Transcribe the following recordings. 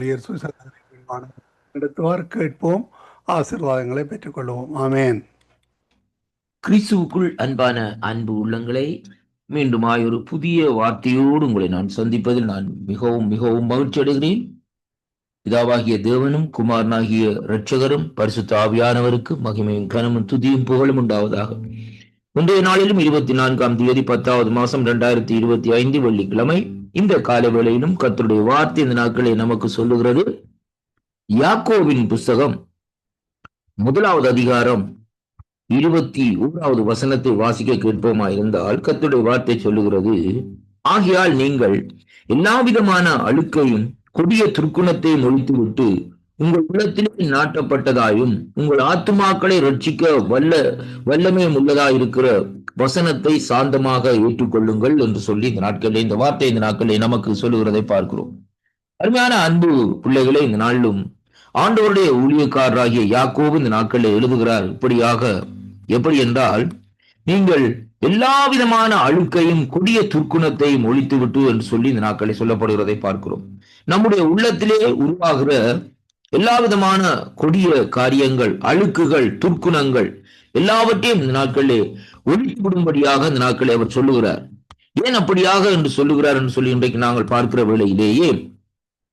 ஊழியர் சுசேஷன் எடுத்துவார் கேட்போம். ஆசீர்வாதங்களை பெற்றுக்கொள்வோம். ஆமேன். கிறிஸ்துவுக்குள் அன்பான அன்பு உள்ளங்களை மீண்டுமாய் ஒரு புதிய வார்த்தையோடு உங்களை நான் சந்திப்பதில் நான் மிகவும் மிகவும் மகிழ்ச்சி அடைகிறேன். பிதாவாகிய தேவனும் குமாரனாகிய இரட்சகரும் பரிசுத்த ஆவியானவருக்கு மகிமையும் கனமும் துதியும் புகழும் உண்டாவதாக. முந்தைய நாளிலும் இருபத்தி நான்காம் தேதி பத்தாவது மாசம் இரண்டாயிரத்தி இருபத்தி ஐந்து வெள்ளிக்கிழமை இந்த கால வேளையிலும் கத்தருடைய வார்த்தை இந்த நாட்களை நமக்கு சொல்லுகிறது. யாக்கோவின் புஸ்தகம் முதலாவது அதிகாரம் இருபத்தி ஓராவது வசனத்தை வாசிக்க கேட்போமா இருந்தால் கத்துடைய வார்த்தை சொல்லுகிறது. ஆகையால் நீங்கள் எல்லா விதமான அழுக்கையும் கொடிய துர்க்குணத்தையும் ஒழித்துவிட்டு உங்கள் உள்ளத்திலே நாட்டப்பட்டதாயும் உங்கள் ஆத்துமாக்களை ரட்சிக்க வல்ல வல்லமையும் உள்ளதாய் இருக்கிற வசனத்தை சாந்தமாக ஏற்றுக்கொள்ளுங்கள் என்று சொல்லி இந்த நாட்களில் இந்த வார்த்தை இந்த நாட்களில் நமக்கு சொல்லுகிறதை பார்க்கிறோம். அருமையான அன்பு பிள்ளைகளை இந்த நாளிலும் ஆண்டவருடைய ஊழியக்காரராகிய யாக்கோவு இந்த நாட்களில் எழுதுகிறார். இப்படியாக எப்படி என்றால் நீங்கள் எல்லா விதமான அழுக்கையும் கொடிய துர்க்குணத்தையும் ஒழித்து விட்டு என்று சொல்லி இந்த நாட்களை சொல்லப்படுகிறதை பார்க்கிறோம். நம்முடைய உள்ளத்திலே உருவாகிற எல்லா விதமான கொடிய காரியங்கள் அழுக்குகள் துர்க்குணங்கள் எல்லாவற்றையும் இந்த நாட்களிலே ஒழித்துவிடும்படியாக இந்த நாட்களை அவர் சொல்லுகிறார். ஏன் அப்படியாக என்று சொல்லுகிறார் என்று சொல்லி இன்றைக்கு நாங்கள் பார்க்கிற வேளையிலேயே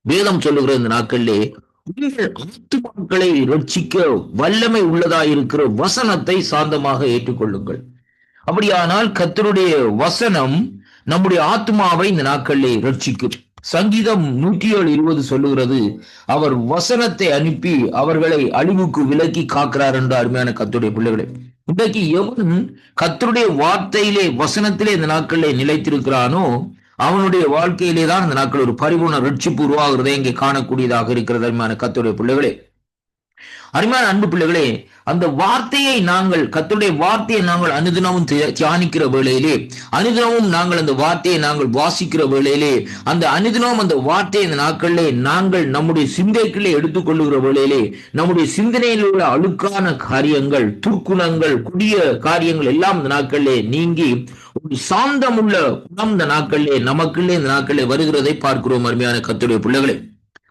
வேதம் சொல்லுகிற இந்த நாட்களிலே உங்கள் ஆத்துமாக்களை ரட்சிக்க வல்லமை உள்ளதாயிருக்கிற வசனத்தை சாந்தமாக ஏற்றுக்கொள்ளுங்கள். அப்படியானால் கத்தருடைய வசனம் நம்முடைய ஆத்மாவை இந்த நாட்களிலே ரட்சிக்கும். சங்கீதம் நூற்றி ஏழு இருபது சொல்லுகிறது அவர் வசனத்தை அனுப்பி அவர்களை அழிவுக்கு விலக்கி காக்கிறார் என்று அருமையான கத்துடைய பிள்ளைகளை. இன்றைக்கு எவன் கத்தருடைய வார்த்தையிலே வசனத்திலே இந்த நாட்களிலே நிலைத்திருக்கிறானோ அவனுடைய வாழ்க்கையிலே தான் இந்த நாட்கள் ஒரு பரிபூர்ண ரட்சிப்பு உருவாகிறதை இங்கே காணக்கூடியதாக இருக்கிறது அருமையான கத்துடைய பிள்ளைகளே. அருமையான அன்பு பிள்ளைகளே அந்த வார்த்தையை நாங்கள் கத்துடைய வார்த்தையை நாங்கள் அனுதினமும் தியானிக்கிற வேளையிலே அனுதினமும் நாங்கள் அந்த வார்த்தையை நாங்கள் வாசிக்கிற வேளையிலே அந்த அனுதினமும் அந்த வார்த்தையை இந்த நாட்களிலே நாங்கள் நம்முடைய சிந்தைக்குள்ளே எடுத்துக்கொள்ளுகிற வேளையிலே நம்முடைய சிந்தனையில் உள்ள அழுக்கான காரியங்கள் துர்க்குணங்கள் குடிய காரியங்கள் எல்லாம் இந்த நாட்களிலே நீங்கி ஒரு சாந்தமுள்ள குணம் இந்த நாட்களிலே நமக்குள்ளே இந்த நாட்களிலே வருகிறதை பார்க்கிறோம் அருமையான கத்துடைய பிள்ளைகளே.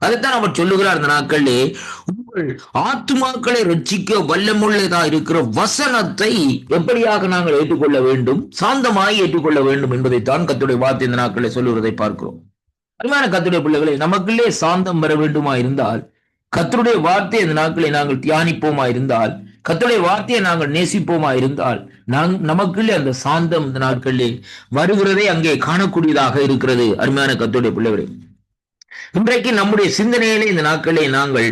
அதைத்தான் அவர் சொல்லுகிறார் இந்த நாட்களிலே நாங்கள் ஆத்மாக்களை ரட்சிக்க வல்லமுள்ளதா இருக்கிற வசனத்தை எப்படியாக நாங்கள் ஏற்றுக்கொள்ள வேண்டும்? சாந்தமாய் ஏற்றுக்கொள்ள வேண்டும் என்பதைத்தான் கத்துடைய வார்த்தை இந்த நாட்களை சொல்லுவதை பார்க்கிறோம். அருமையான கத்துடைய பிள்ளைகளை நமக்குள்ளே சாந்தம் வர வேண்டுமா இருந்தால் கத்தருடைய வார்த்தை இந்த நாட்களை நாங்கள் தியானிப்போமா இருந்தால் கத்துடைய வார்த்தையை நாங்கள் நேசிப்போமா இருந்தால் நமக்குள்ளே அந்த சாந்தம் இந்த நாட்களில் வருகிறதே அங்கே காணக்கூடியதாக இருக்கிறது. அருமையான கத்துடைய பிள்ளைகளே இன்றைக்கு நம்முடைய சிந்தனையிலே இந்த நாட்களை நாங்கள்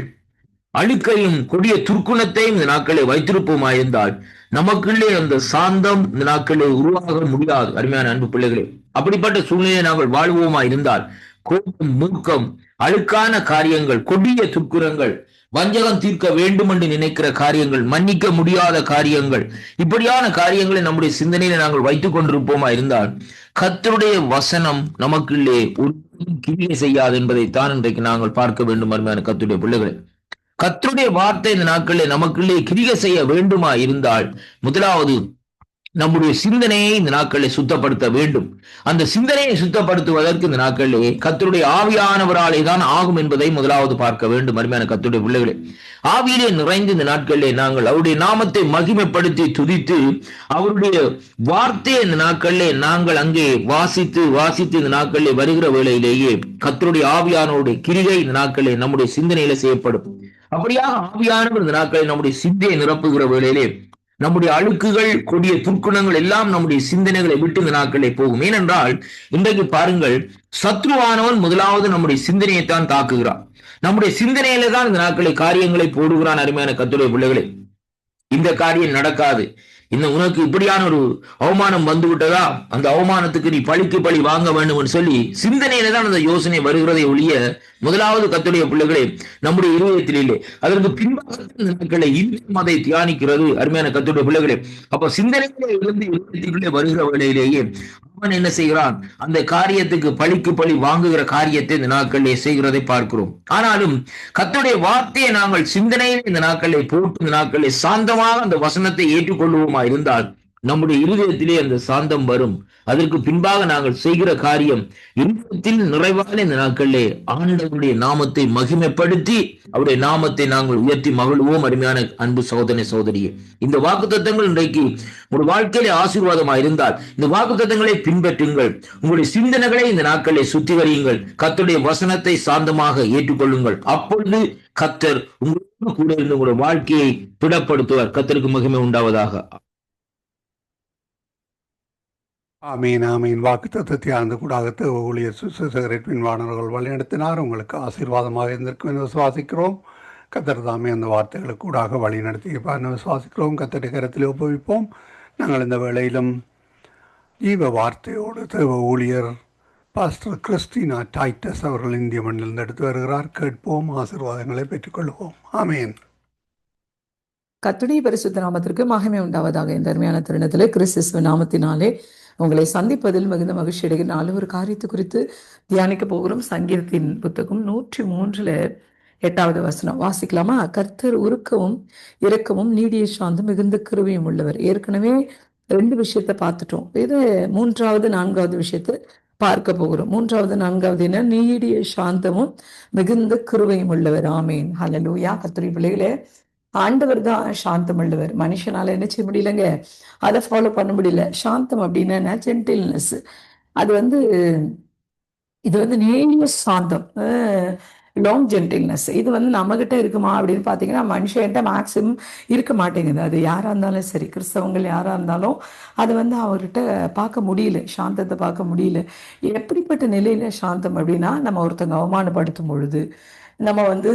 அழுக்கையும் கொடிய துர்க்குணத்தையும் இந்த நாட்களை வைத்திருப்போமா இருந்தால் நமக்குள்ளே அந்த சாந்தம் இந்த நாட்களை உருவாக முடியாது. அருமையான அன்பு பிள்ளைகளே அப்படிப்பட்ட சூழ்நிலையை நாங்கள் வாழ்வோமா இருந்தால் கோபம் மூக்கம் அழுக்கான காரியங்கள் கொடிய துர்க்குணங்கள் வஞ்சகம் தீர்க்க வேண்டும் என்று நினைக்கிற காரியங்கள் மன்னிக்க முடியாத காரியங்கள் இப்படியான காரியங்களை நம்முடைய சிந்தனையில நாங்கள் வைத்துக் கொண்டிருப்போமா இருந்தால் கத்தருடைய வசனம் நமக்குள்ளே ஒரு கிரியை செய்யாது என்பதைத்தான் இன்றைக்கு நாங்கள் பார்க்க வேண்டும் அருமையான கத்துடைய பிள்ளைகளை. கத்தருடைய வார்த்தை இந்த நாட்களில் நமக்குள்ளே கிரிகை செய்ய வேண்டுமா இருந்தால் முதலாவது நம்முடைய சிந்தனையை இந்த நாட்களை சுத்தப்படுத்த வேண்டும். அந்த சிந்தனையை சுத்தப்படுத்துவதற்கு இந்த நாட்களிலே கத்தருடைய ஆவியானவராலே தான் ஆகும் என்பதை முதலாவது பார்க்க வேண்டும் அருமையான கத்தருடைய பிள்ளைகளே. ஆவியிலே நிறைந்து இந்த நாட்களிலே நாங்கள் அவருடைய நாமத்தை மகிமைப்படுத்தி துதித்து அவருடைய வார்த்தையை இந்த நாட்களிலே நாங்கள் அங்கே வாசித்து வாசித்து இந்த நாட்களிலே வருகிற வேளையிலேயே கத்தருடைய ஆவியானவருடைய கிரிகை இந்த நாட்களிலே நம்முடைய சிந்தனையில செய்யப்படும் அப்படியாக ஆவியானவர் இந்த நாட்களில் நம்முடைய சிந்தையை நிரப்புகிற வேளையிலே நம்முடைய அழுக்குகள் கொடிய துர்க்குணங்கள் எல்லாம் நம்முடைய சிந்தனைகளை விட்டு இந்த நாட்களே போகும். ஏனென்றால் இன்றைக்கு பாருங்கள் சத்ருவானவன் முதலாவது நம்முடைய சிந்தனையைத்தான் தாக்குகிறான். நம்முடைய சிந்தனையில தான் இந்த நாட்களை காரியங்களை போடுகிறான் அருமையான கத்துடைய பிள்ளைகளை. இந்த காரியம் நடக்காது. இந்த உனக்கு இப்படியான ஒரு அவமானம் வந்து விட்டதா அந்த அவமானத்துக்கு நீ பழிக்கு பழி வாங்க வேண்டும் சொல்லி சிந்தனையில தான் அந்த யோசனை வருகிறதை ஒழிய முதலாவது கத்துடைய பிள்ளைகளே நம்முடைய இருதயத்தில் இல்லை அதற்கு பின்பாக நாட்களை இன்னும் அதை தியானிக்கிறது அருமையான கத்துடைய பிள்ளைகளே. அப்ப சிந்தனைகளே இருந்து வருகிற வேளையிலேயே அவன் என்ன செய்கிறான்? அந்த காரியத்துக்கு பழிக்கு பழி வாங்குகிற காரியத்தை இந்த நாட்களிலே செய்கிறதை பார்க்கிறோம். ஆனாலும் கத்துடைய வார்த்தையை நாங்கள் சிந்தனையில் இந்த நாட்களை போட்டு இந்த நாட்களை சாந்தமாக அந்த வசனத்தை ஏற்றுக்கொள்வோமா இருந்தால் நம்முடைய இருதயத்திலே அந்த சாந்தம் வரும். அதற்கு பின்பாக நாங்கள் செய்கிற காரியம் இருதயத்தில் நிறைவான இந்த நாட்களிலே ஆண்டவருடைய நாமத்தை மகிமைப்படுத்தி அவருடைய நாமத்தை நாங்கள் உயர்த்தி மகிழ்வோம் அருமையான அன்பு சோதனை சோதரியே இந்த வாக்கு தத்தங்கள் இன்றைக்கு உங்கள் வாழ்க்கையிலே ஆசீர்வாதமாக இருந்தால் இந்த வாக்கு தத்தங்களை பின்பற்றுங்கள். உங்களுடைய சிந்தனைகளை இந்த நாட்களிலே சுத்திகரியுங்கள். கத்தருடைய வசனத்தை சாந்தமாக ஏற்றுக்கொள்ளுங்கள். அப்பொழுது கத்தர் உங்களுக்கு கூட இருந்து உங்களுடைய வாழ்க்கையை பிடப்படுத்துவார் கத்தருக்கு மகிமை உண்டாவதாக. ஆமீன் ஆமீன். வாக்கு தத்துவத்தை ஆழ்ந்து கூடாகத்து ஊழியர் சுசேகரின் பின்வாணர்கள் வழிநடத்தினார். உங்களுக்கு ஆசீர்வாதமாக இருந்திருக்கும் என்று விசுவாசிக்கிறோம். கத்தர் தாமே அந்த வார்த்தைகளுக்கு கூடாக வழி நடத்தியிருப்பார் என்று விசுவாசிக்கிறோம். கத்தரை கரத்தில் ஒப்புவிப்போம். நாங்கள் இந்த வேளையிலும் ஜீவ வார்த்தையோடு தேவ ஊழியர் பாஸ்டர் கிறிஸ்டினா டைட்டஸ் அவர்கள் இந்திய மண்ணிலிருந்து எடுத்து வருகிறார். கேட்போம் ஆசீர்வாதங்களை பெற்றுக்கொள்வோம். ஆமீன். கத்துடைய பரிசுத்த நாமத்திற்கு மகிமை உண்டாவதாக இந்த அருமையான தருணத்திலே கிறிஸ்துவ நாமத்தினாலே உங்களை சந்திப்பதில் மிகுந்த மகிழ்ச்சி அடைகிற ஒரு காரியத்தை குறித்து தியானிக்க போகிறோம். சங்கீதத்தின் புத்தகம் நூற்றி மூன்றுல எட்டாவது வசனம். வாசிக்கலாமா? கர்த்தர் உருக்கவும் இரக்கமும் நீடிய சாந்தம் மிகுந்த கிருபையும் உள்ளவர். ஏற்கனவே ரெண்டு விஷயத்த பார்த்துட்டோம். இது மூன்றாவது நான்காவது விஷயத்தை பார்க்க போகிறோம். மூன்றாவது நான்காவது என்ன? நீடிய சாந்தமும் மிகுந்த கிருவையும் உள்ளவர். ஆமேன். ஹலலூயா கத்துரை பிள்ளைகளே ஆண்டவர் தான் சாந்தம் உள்ளவர். மனுஷனால என்ன செய்ய முடியலங்க? அதை ஃபாலோ பண்ண முடியல. சாந்தம் அப்படின்னா ஜென்டில்னஸ் அது வந்து இது வந்து நீண்ட சாந்தம். லாங் ஜென்டில்னஸ் இது வந்து நம்மகிட்ட இருக்குமா அப்படின்னு பார்த்தீங்கன்னா மனுஷன்கிட்ட மேக்சிமம் இருக்க மாட்டேங்குது. அது யாராக இருந்தாலும் சரி கிறிஸ்தவங்கள் யாராக இருந்தாலும் அது வந்து அவர்கிட்ட பார்க்க முடியல. சாந்தத்தை பார்க்க முடியல. எப்படிப்பட்ட நிலையில சாந்தம் அப்படின்னா நம்ம ஒருத்தங்க அவமானப்படுத்தும் பொழுது நம்ம வந்து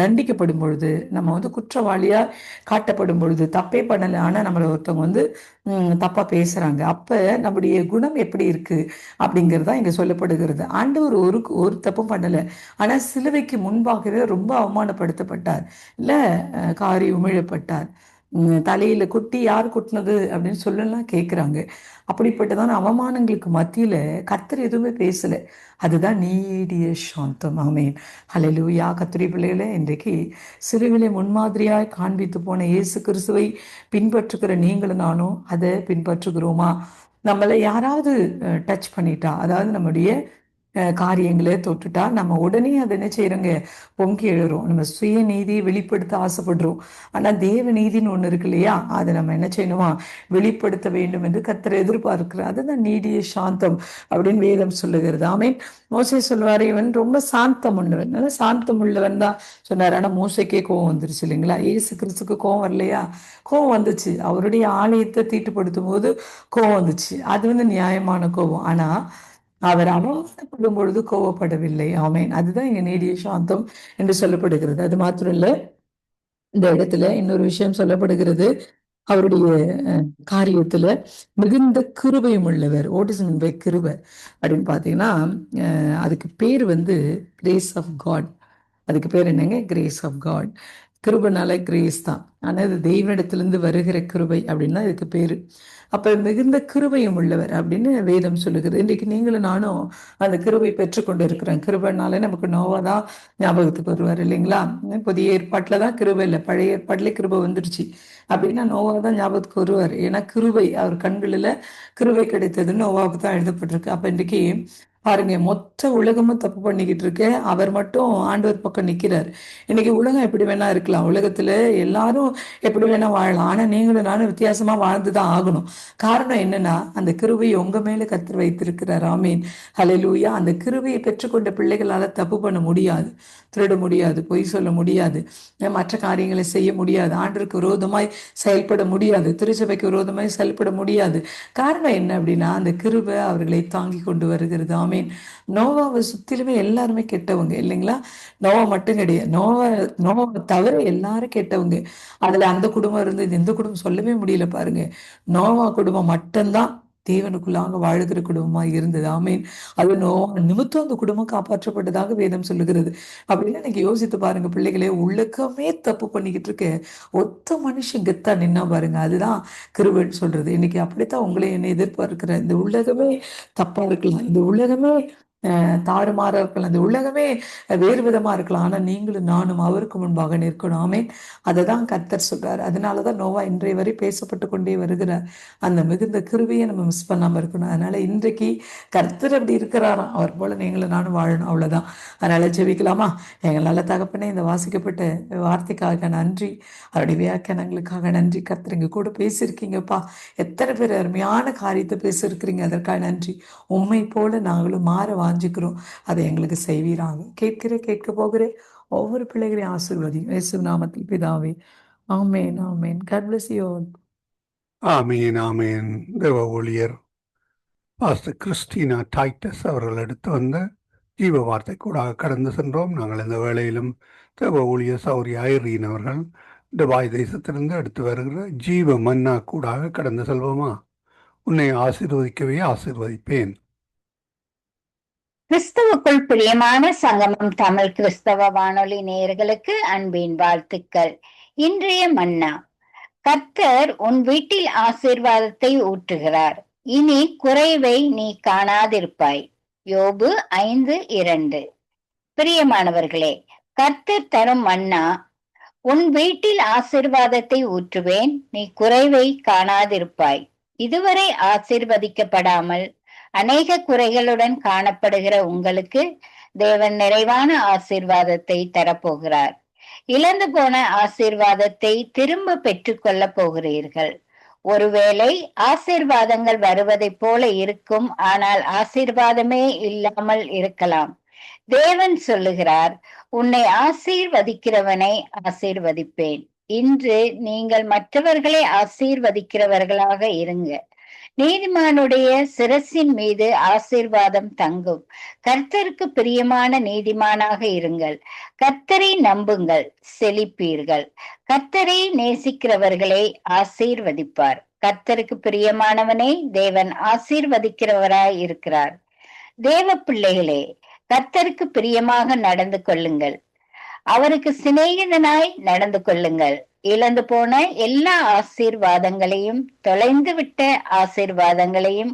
தண்டிக்கப்படும் பொழுது நம்ம வந்து குற்றவாளியாக காட்டப்படும் பொழுது தப்பே பண்ணலை. ஆனால் நம்மளை ஒருத்தவங்க வந்து தப்பாக பேசுகிறாங்க அப்போ நம்முடைய குணம் எப்படி இருக்குது அப்படிங்கிறது தான் இங்கே சொல்லப்படுகிறது. ஆண்டவர் ஒரு ஒரு தப்பும் பண்ணலை. ஆனால் சிலுவைக்கு முன்பாகவே ரொம்ப அவமானப்படுத்தப்பட்டார். இல்லை காரி உமிழப்பட்டார். தலையில குட்டி யார் குட்டினது அப்படின்னு சொல்லலாம் கேட்குறாங்க அப்படிப்பட்டதான அவமானங்களுக்கு மத்தியில கத்தர் எதுவுமே பேசல. அதுதான் நீடிய சாந்தம். ஆமேன். ஹலலூயா கத்திரி பிள்ளைகள இன்றைக்கு சிறுவிலை முன்மாதிரியாய் காண்பித்து போன இயேசு கிறிஸ்துவை பின்பற்றுகிற நீங்களும் நானும் அதை பின்பற்றுகிறோமா? நம்மளை யாராவது டச் பண்ணிட்டா அதாவது நம்முடைய காரியங்களே தொட்டுட்டா நம்ம உடனே அதை என்ன செய்யறோங்க? பொங்கி எழுறோம். நம்ம சுய நீதியை வெளிப்படுத்த ஆசைப்படுறோம். ஆனா தேவ நீதின்னு ஒண்ணு இருக்கு இல்லையா? அதை நம்ம என்ன செய்யணுமா? வெளிப்படுத்த வேண்டும் என்று கத்தரை எதிர்பார்க்கிறார். அதுதான் நீடிய சாந்தம் அப்படின்னு வேதம் சொல்லுகிறது. ஆமீன். மோசை சொல்வாரு இவன் ரொம்ப சாந்தம் உள்ளவன் நல்லா சாந்தம் உள்ளவன் தான் சொன்னார். ஆனா மோசைக்கே கோவம் வந்துருச்சு இல்லைங்களா? ஏசு கிறிஸ்துக்கு கோவம் வரலையா? கோவம் வந்துச்சு. அவருடைய ஆலயத்தை தீட்டுப்படுத்தும் போது கோவம் வந்துச்சு. அது வந்து நியாயமான கோவம் ஆனா அவர் அவமானப்படும் பொழுது கோவப்படவில்லை. ஆமேன். அதுதான் இங்க நீடிய சாந்தம் என்று சொல்லப்படுகிறது. அது மாத்திரம் இல்ல இந்த இடத்துல இன்னொரு விஷயம் சொல்லப்படுகிறது. அவருடைய காரியத்துல மிகுந்த கிருபையும் உள்ளவர். ஓட்டிஸ் பை கிருபை? அப்படின்னு பாத்தீங்கன்னா அதுக்கு பேர் வந்து கிரேஸ் ஆஃப் காட் அதுக்கு பேர் என்னங்க? கிரேஸ் ஆஃப் காட் கிருபனால கிரேஸ் தான் ஆனால் இது தெய்வ வருகிற கிருபை அப்படின்னா இதுக்கு பேர். அப்போ மிகுந்த கிருபையும் உள்ளவர் அப்படின்னு வேதம் சொல்லுகிறது. இன்றைக்கு நீங்களும் நானும் அந்த கிருபை பெற்றுக்கொண்டு இருக்கிறேன் கிருபைனாலே நமக்கு நோவா தான் ஞாபகத்துக்கு வருவார் இல்லைங்களா? புதிய ஏற்பாட்டில் தான் கிருபை இல்லை. பழைய ஏற்பாட்டிலே கிருபை வந்துருச்சு. அப்படின்னா நோவா தான் ஞாபகத்துக்கு வருவார். ஏன்னா கிருபை அவர் கண்களில் கிருபை கிடைத்ததுன்னு நோவாவுக்கு தான் எழுதப்பட்டிருக்கு. அப்போ இன்றைக்கு பாருங்க மொத்த உலகமும் தப்பு பண்ணிக்கிட்டு இருக்கு. அவர் மட்டும் ஆண்டவர் பக்கம் நிக்கிறார். இன்னைக்கு உலகம் எப்படி வேணா இருக்கலாம். உலகத்துல எல்லாரும் எப்படி வேணா வாழலாம். ஆனா நீங்களும் நானும் வித்தியாசமா வாழ்ந்துதான் ஆகணும். காரணம் என்னன்னா அந்த கிருவையை உங்க மேல கத்து வைத்திருக்கிறார். ஆமீன். ஹலலூயா அந்த கிருவையை பெற்றுக்கொண்ட பிள்ளைகளால தப்பு பண்ண முடியாது. திருட முடியாது. பொய் சொல்ல முடியாது. மற்ற காரியங்களை செய்ய முடியாது. ஆண்டிற்கு விரோதமாய் செயல்பட முடியாது. திருச்சபைக்கு விரோதமாய் செயல்பட முடியாது. காரணம் என்ன அப்படின்னா அந்த கிருவை அவர்களை தாங்கி கொண்டு வருகிறது. ஆமீன். நோவாவை சுத்திலுமே எல்லாருமே கெட்டவங்க இல்லைங்களா? நோவா மட்டும் கிடையாது. நோவா நோவாவை தவிர எல்லாரும் கெட்டவங்க. அதுல அந்த குடும்பம் இருந்து இந்த குடும்பம் சொல்லவே முடியல பாருங்க. நோவா குடும்பம் மட்டும்தான் தேவனுக்குள்ளாக வாழ்கிற குடும்பமா இருந்தது. ஆமீன். அது நோ நிமித்தம் அந்த குடும்பம் காப்பாற்றப்பட்டதாக வேதம் சொல்லுகிறது. அப்படின்னு எனக்கு யோசித்து பாருங்க பிள்ளைகளே உள்ளக்கமே தப்பு பண்ணிக்கிட்டு இருக்க. ஒத்த மனுஷன் கெத்தா நின்னா பாருங்க அதுதான் கிருவன் சொல்றது. இன்னைக்கு அப்படித்தான் உங்களை என்னை எதிர்பார்க்கிற இந்த உலகமே தப்பா இருக்கலாம் இந்த உலகமே அஹ், இருக்கலாம் இந்த உலகமே வேறு விதமா இருக்கலாம். ஆனா நீங்களும் நானும் அவருக்கு முன்பாக நிற்கணும். ஆமேன். அதை தான் கர்த்தர் சொல்றாரு. அதனாலதான் நோவா இன்றைய வரை பேசப்பட்டு கொண்டே வருகிறார் அந்த மிகுந்த கிருவியை நம்ம மிஸ் பண்ணாம இருக்கணும். அதனால இன்றைக்கு கர்த்தர் அப்படி இருக்கிறாராம் அவர் போல நீங்களும் நானும் வாழணும். அவ்வளவுதான். அதனால ஜெபிக்கலாமா? எங்கள் நல்ல தகப்பனே இந்த வாசிக்கப்பட்ட வார்த்தைக்காக நன்றி. அவருடைய வியாக்கியானங்களுக்காக நன்றி. கர்த்தர் இங்கே கூட பேசியிருக்கீங்கப்பா. எத்தனை பேர் அருமையான காரியத்தை பேசியிருக்கிறீங்க. அதற்காக நன்றி. உண்மை போல நாங்களும் மாற வாஞ்சிக்கிறோம். அதை எங்களுக்கு செய்வீராங்க கேட்கிற கேட்க போகிற ஒவ்வொரு பிள்ளைகளையும் ஆசீர்வதியும் இயேசு நாமத்தில் பிதாவே. ஆமேன் ஆமேன். God ஆமேன் ஆமேன். தேவ ஊழியர் பாஸ்டர் கிறிஸ்டினா டைட்டஸ் அவர்கள் எடுத்து வந்த ஜீவ வார்த்தை கூட கடந்து சென்றோம். நாங்கள் இந்த வேளையிலும் தேவ ஊழியர் சௌரி ஐரீன் அவர்கள் துபாய் தேசத்திலிருந்து எடுத்து வருகிற ஜீவ மன்னா கூடாக கடந்து செல்வோமா? உன்னை ஆசீர்வதிக்கவே ஆசீர்வதிப்பேன். கிறிஸ்தவுக்குள் பிரியமான சங்கமம் தமிழ் கிறிஸ்தவ வானொலி நேயர்களுக்கு அன்பின் வாழ்த்துக்கள். இன்றைய மன்னா. கர்த்தர் உன் வீட்டில் ஆசீர்வாதத்தை ஊற்றுகிறார். இனி குறைவை நீ காணாதிருப்பாய். யோபு ஐந்து இரண்டு. பிரியமானவர்களே கர்த்தர் தரும் மன்னா உன் வீட்டில் ஆசீர்வாதத்தை ஊற்றுவேன் நீ குறைவை காணாதிருப்பாய். இதுவரை ஆசிர்வதிக்கப்படாமல் அநேக குறைகளுடன் காணப்படுகிற உங்களுக்கு தேவன் நிறைவான ஆசீர்வாதத்தை தரப்போகிறார். இழந்து போன ஆசீர்வாதத்தை திரும்ப பெற்றுக்கொள்ள போகிறீர்கள். ஒருவேளை ஆசீர்வாதங்கள் வருவதைப் போல இருக்கும் ஆனால் ஆசீர்வாதமே இல்லாமல் இருக்கலாம். தேவன் சொல்லுகிறார் உன்னை ஆசீர்வதிக்கிறவனை ஆசீர்வதிப்பேன். இன்று நீங்கள் மற்றவர்களை ஆசீர்வதிக்கிறவர்களாக இருங்க. நீதிமானுடைய சிரசின் மீது ஆசீர்வாதம் தங்கும். கர்த்தருக்கு பிரியமான நீதிமானாக இருங்கள். கர்த்தரை நம்புங்கள் செழிப்பீர்கள். கர்த்தரை நேசிக்கிறவர்களை ஆசீர்வதிப்பார். கர்த்தருக்கு பிரியமானவனை தேவன் ஆசீர்வதிக்கிறவராய் இருக்கிறார். தேவ பிள்ளைகளே கர்த்தருக்கு பிரியமாக நடந்து கொள்ளுங்கள். அவருக்கு சிநேகிதனாய் நடந்து கொள்ளுங்கள். இழந்து போன எல்லா ஆசீர்வாதங்களையும் தொலைந்து விட்ட ஆசீர்வாதங்களையும்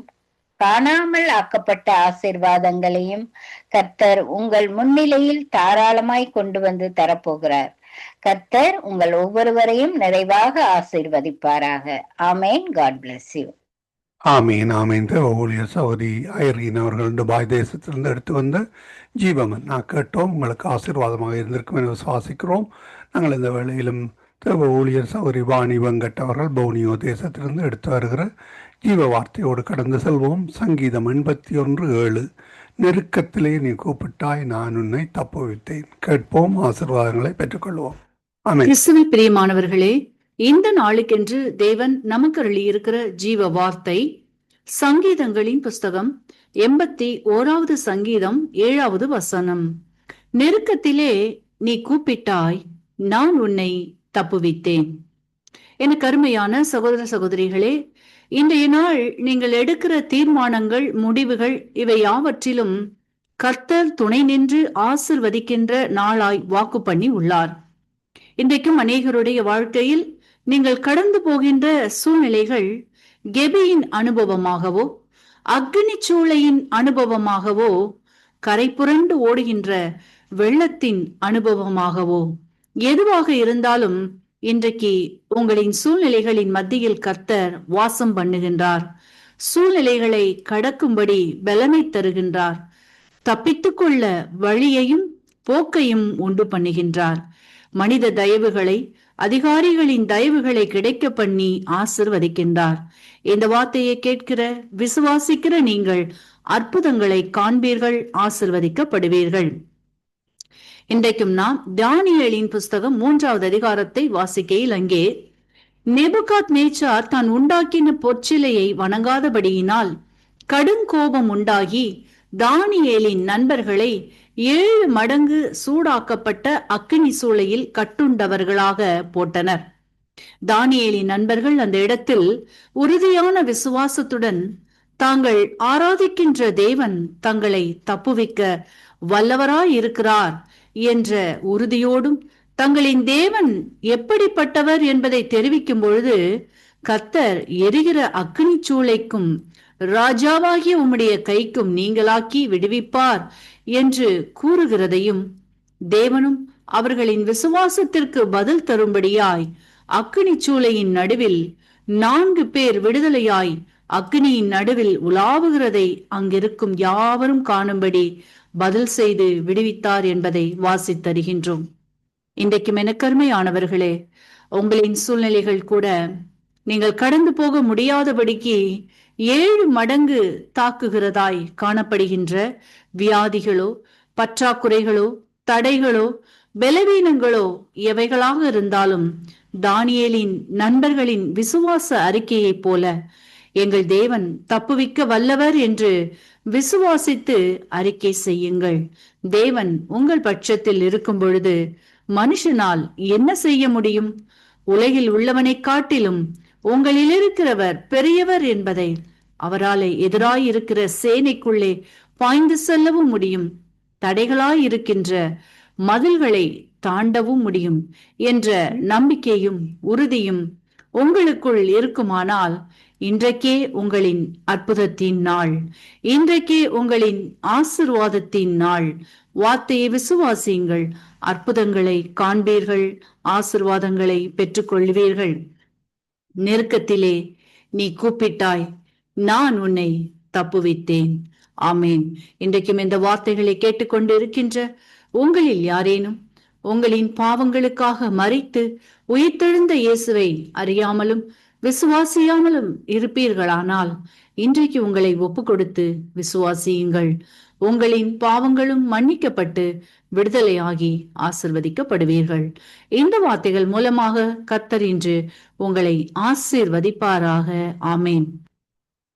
காணாமல் ஆக்கப்பட்ட ஆசீர்வாதங்களையும் கர்த்தர் உங்கள் முன்னிலையில் தாராளமாய் கொண்டு வந்து தரப்போகிறார். கர்த்தர் உங்கள் ஒவ்வொருவரையும் நிறைவாக ஆசீர்வதிப்பாராக. ஆமேன். காட் பிளஸ் யூ ஆமீன் ஆமீன். தேவ ஊழியர் சௌரி ஐரீன் அவர்கள் துபாய் தேசத்திலிருந்து எடுத்து வந்த ஜீவமன். நான் கேட்டோம் உங்களுக்கு ஆசீர்வாதமாக இருந்திருக்கும் என விசுவாசிக்கிறோம். நாங்கள் இந்த வேளையிலும் தேவ ஊழியர் சௌரி வாணி வெங்கட் அவர்கள் பவுனியோ தேசத்திலிருந்து எடுத்து வருகிற ஜீவ வார்த்தையோடு கடந்து செல்வோம். சங்கீதம் எண்பத்தி ஒன்று ஏழு நெருக்கத்திலே நீ கூப்பிட்டாய் நான் உன்னை தப்புவித்தேன். கேட்போம் ஆசீர்வாதங்களை பெற்றுக்கொள்வோம். ஆமென். கிறிஸ்துவில் பிரியமானவர்களே இந்த நாளுக்கென்று தேவன் நமக்கு அருளியிருக்கிற ஜீவ வார்த்தை சங்கீதங்களின் புஸ்தகம் எண்பத்தி ஓராவது சங்கீதம் ஏழாவது வசனம். நெருக்கத்திலே நீ கூப்பிட்டாய் நான் உன்னை தப்புவித்தேன். எனக்கு கருமையான சகோதர சகோதரிகளே இன்றைய நாள் நீங்கள் எடுக்கிற தீர்மானங்கள் முடிவுகள் இவை யாவற்றிலும் கர்த்தர் துணை நின்று ஆசிர்வதிக்கின்ற நாளாய் வாக்கு பண்ணி உள்ளார். இன்றைக்கும் அநேகருடைய வாழ்க்கையில் நீங்கள் கடந்து போகின்ற சூழ்நிலைகள் கெபியின் அனுபவமாகவோ அக்னி சூளையின் அனுபவமாகவோ கரை புரண்டு ஓடுகின்ற வெள்ளத்தின் அனுபவமாகவோ எதுவாக இருந்தாலும் இன்றைக்கு உங்களின் சூழ்நிலைகளின் மத்தியில் கர்த்தர் வாசம் பண்ணுகின்றார். சூழ்நிலைகளை கடக்கும்படி பலனை தருகின்றார். தப்பித்துக்கொள்ள வழியையும் போக்கையும் உண்டு பண்ணுகின்றார். மனித தயவுகளை அதிகாரிகளின் தயவுகளை கிடைக்க பண்ணி ஆசிர்வதிக்கின்றார். இந்த வார்த்தையை கேட்கிற விசுவாசிக்கிற நீங்கள் அற்புதங்களை காண்பீர்கள் ஆசிர்வதிக்கப்படுவீர்கள். இன்றைக்கும் நாம் தானியலின் புஸ்தகம் மூன்றாவது அதிகாரத்தை வாசிக்கையில் அங்கே நெபுகாத் நேச்சார் தான் உண்டாக்கின பொற்சிலையை வணங்காதபடியினால் கடும் கோபம் உண்டாகி தானியேலின் நண்பர்களை ஏழு மடங்கு சூடாக்கப்பட்ட அக்கினி சூளையில் கட்டுண்டவர்களாக போட்டனர். தானியலின் நண்பர்கள் அந்த இடத்தில் உறுதியான விசுவாசத்துடன் தாங்கள் ஆராதிக்கின்ற தேவன் தங்களை தப்புவிக்க வல்லவராய் இருக்கிறார் என்ற உறுதியோடும் தங்களின் தேவன் எப்படிப்பட்டவர் என்பதை தெரிவிக்கும் பொழுது கத்தர் எரிகிற அக்னி சூளைக்கும் ராஜாவாகிய உம்முடைய கைக்கும் நீங்களாக்கி விடுவிப்பார் என்று கூறுகிறதையும் தேவனும் அவர்களின் விசுவாசத்திற்கு பதில் தரும்படியாய் அக்னி சூளையின் நடுவில் நான்கு பேர் விடுதலையாய் அக்னியின் நடுவில் உலாவுகிறதை அங்கிருக்கும் யாவரும் காணும்படி பதில் செய்து விடுவித்தார் என்பதை வாசித்தருகின்றோம் இன்றைக்கு மெனக்கருமையானவர்களே உங்களின் சூழ்நிலைகள் கூட நீங்கள் கடந்து போக முடியாதபடிக்கு ஏழு மடங்கு தாக்குகிறதாய் காணப்படுகின்ற வியாதிகளோ பற்றாக்குறைகளோ தடைகளோ பலவீனங்களோ எவைகளாக இருந்தாலும் தானியலின் நண்பர்களின் விசுவாச அறிக்கையைப் போல எங்கள் தேவன் தப்புவிக்க வல்லவர் என்று விசுவாசித்து அறிக்கை செய்யுங்கள். தேவன் உங்கள் பட்சத்தில் இருக்கும் பொழுது மனுஷனால் என்ன செய்ய முடியும்? உலகில் உள்ளவனைக் காட்டிலும் உங்களில் இருக்கிறவர் பெரியவர் என்பதை அவராலே எதிராயிருக்கிற சேனைக்குள்ளே பாய்ந்து செல்லவும் முடியும். தடைகளாயிருக்கின்ற மதில்களை தாண்டவும் முடியும் என்ற நம்பிக்கையும் உறுதியும் உங்களுக்குள் இருக்குமானால் இன்றைக்கே உங்களின் அற்புதத்தின் நாள். இன்றைக்கே உங்களின் ஆசிர்வாதத்தின் நாள். வார்த்தையை விசுவாசியுங்கள். அற்புதங்களை காண்பீர்கள். ஆசிர்வாதங்களை பெற்றுக்கொள்வீர்கள். நெருக்கத்திலே நீ கூப்பிட்டாய். நான் உன்னை தப்புவித்தேன். ஆமேன். இன்றைக்கும் இந்த வார்த்தைகளை கேட்டுக்கொண்டு இருக்கின்ற உங்களில் யாரேனும் உங்களின் பாவங்களுக்காக மறித்து உயிர்த்தெழுந்த இயேசுவை அறியாமலும் விசுவாசியாமலும் இருப்பீர்களானால் இன்றைக்கு உங்களை ஒப்பு கொடுத்து விசுவாசியுங்கள். உங்களின் பாவங்களும் மன்னிக்கப்பட்டு விடுதலையாகி ஆசிர்வதிக்கப்படுவீர்கள். இந்த வார்த்தைகள் மூலமாக கர்த்தர் இன்று உங்களை ஆசிர்வதிப்பாராக. ஆமேன்.